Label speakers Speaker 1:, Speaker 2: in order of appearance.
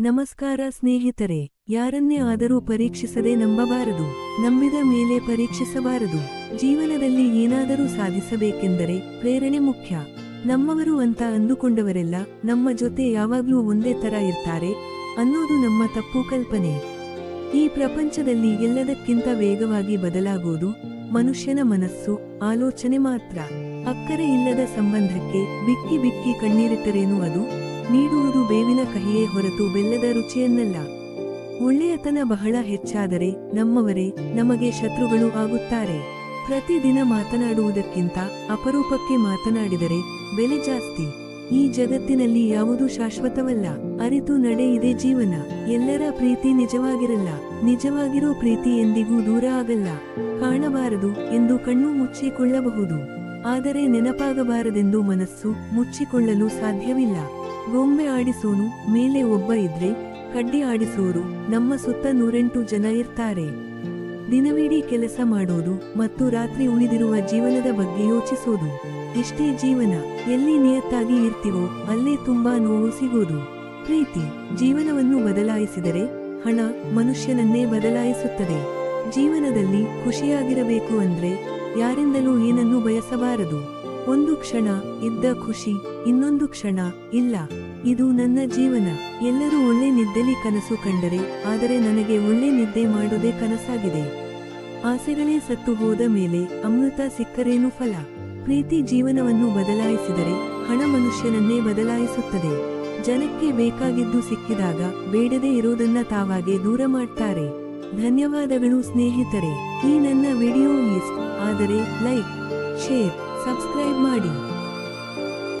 Speaker 1: ನಮಸ್ಕಾರ ಸ್ನೇಹಿತರೆ, ಯಾರನ್ನೇ ಆದರೂ ಪರೀಕ್ಷಿಸದೆ ನಂಬಬಾರದು, ನಂಬಿದ ಮೇಲೆ ಪರೀಕ್ಷಿಸಬಾರದು. ಜೀವನದಲ್ಲಿ ಏನಾದರೂ ಸಾಧಿಸಬೇಕೆಂದರೆ ಪ್ರೇರಣೆ ಮುಖ್ಯ. ನಮ್ಮವರು ಅಂತ ಅಂದುಕೊಂಡವರೆಲ್ಲ ನಮ್ಮ ಜೊತೆ ಯಾವಾಗ್ಲೂ ಒಂದೇ ತರ ಇರ್ತಾರೆ ಅನ್ನೋದು ನಮ್ಮ ತಪ್ಪು ಕಲ್ಪನೆ. ಈ ಪ್ರಪಂಚದಲ್ಲಿ ಎಲ್ಲದಕ್ಕಿಂತ ವೇಗವಾಗಿ ಬದಲಾಗುವುದು ಮನುಷ್ಯನ ಮನಸ್ಸು, ಆಲೋಚನೆ ಮಾತ್ರ. ಅಕ್ಕರೆ ಇಲ್ಲದ ಸಂಬಂಧಕ್ಕೆ ಬಿಕ್ಕಿ ಬಿಕ್ಕಿ ಕಣ್ಣೀರಿಟ್ಟರೇನು ಅದು? ನೀಡುವುದು ಬೇವಿನ ಕಹಿಯೇ ಹೊರತು ಬೆಲ್ಲದ ರುಚಿಯನ್ನಲ್ಲ. ಒಳ್ಳೆಯತನ ಬಹಳ ಹೆಚ್ಚಾದರೆ ನಮ್ಮವರೇ ನಮಗೆ ಶತ್ರುಗಳು ಆಗುತ್ತಾರೆ. ಪ್ರತಿದಿನ ಮಾತನಾಡುವುದಕ್ಕಿಂತ ಅಪರೂಪಕ್ಕೆ ಮಾತನಾಡಿದರೆ ಬೆಲೆ ಜಾಸ್ತಿ. ಈ ಜಗತ್ತಿನಲ್ಲಿ ಯಾವುದು ಶಾಶ್ವತವಲ್ಲ. ಅರಿತು ನಡೆ ಇದೆ ಜೀವನ. ಎಲ್ಲರ ಪ್ರೀತಿ ನಿಜವಾಗಿರಲ್ಲ. ನಿಜವಾಗಿರೋ ಪ್ರೀತಿ ಎಂದಿಗೂ ದೂರ ಆಗಲ್ಲ. ಕಾಣಬಾರದು ಎಂದು ಕಣ್ಣು ಮುಚ್ಚಿಕೊಳ್ಳಬಹುದು. ಆದರೆ ನೆನಪಾಗಬಾರದೆಂದು ಮನಸ್ಸು ಮುಚ್ಚಿಕೊಳ್ಳಲು ಸಾಧ್ಯವಿಲ್ಲ. ಗೊಂಬೆ ಆಡಿಸೋನು, ಮೇಲೆ ಒಬ್ಬ ಇದ್ರೆ, ಕಡ್ಡಿ ಆಡಿಸೋರು, ನಮ್ಮ ಸುತ್ತ ನೂರೆಂಟು ಜನ ಇರ್ತಾರೆ. ದಿನವಿಡೀ ಕೆಲಸ ಮಾಡೋದು ಮತ್ತು ರಾತ್ರಿ ಉಳಿದಿರುವ ಜೀವನದ ಬಗ್ಗೆ ಯೋಚಿಸೋದು. ಎಷ್ಟೇ ಜೀವನ, ಎಲ್ಲಿ ನಿಯತ್ತಾಗಿ ಇರ್ತೀವೋ, ಅಲ್ಲೇ ತುಂಬಾ ನೋವು ಸಿಗೋದು. ಪ್ರೀತಿ, ಜೀವನವನ್ನು ಬದಲಾಯಿಸಿದರೆ, ಹಣ, ಮನುಷ್ಯನನ್ನೇ ಬದಲಾಯಿಸುತ್ತದೆ. ಜೀವನದಲ್ಲಿ ಖುಷಿಯಾಗಿರಬೇಕು ಅಂದ್ರೆ ಯಾರಿಂದಲೂ ಏನನ್ನೂ ಬಯಸಬಾರದು. ಒಂದು ಕ್ಷಣ ಇದ್ದ ಖುಷಿ, ಇನ್ನೊಂದು ಕ್ಷಣ ಇಲ್ಲ. ಇದು ನನ್ನ ಜೀವನ. ಎಲ್ಲರೂ ಒಳ್ಳೆ ನಿದ್ದೆಲಿ ಕನಸು ಕಂಡರೆ, ಆದರೆ ನನಗೆ ಒಳ್ಳೆ ನಿದ್ದೆ ಮಾಡೋದೇ ಕನಸಾಗಿದೆ. ಆಸೆಗಳೇ ಸತ್ತು ಹೋದ ಮೇಲೆ ಅಮೃತ ಸಿಕ್ಕರೇನು ಫಲ? ಪ್ರೀತಿ ಜೀವನವನ್ನು ಬದಲಾಯಿಸಿದರೆ ಹಣ ಮನುಷ್ಯನನ್ನೇ ಬದಲಾಯಿಸುತ್ತದೆ. ಜನಕ್ಕೆ ಬೇಕಾಗಿದ್ದು ಸಿಕ್ಕಿದಾಗ ಬೇಡದೇ ಇರೋದನ್ನ ತಾವಾಗೆ ದೂರ ಮಾಡ್ತಾರೆ. ಧನ್ಯವಾದಗಳು ಸ್ನೇಹಿತರೆ ಈ ನನ್ನ ವಿಡಿಯೋ ಇಷ್ಟ ಆದರೆ ಲೈಕ್ ಶೇರ್ ಸಬ್ಸ್ಕ್ರೈಬ್ ಮಾಡಿ.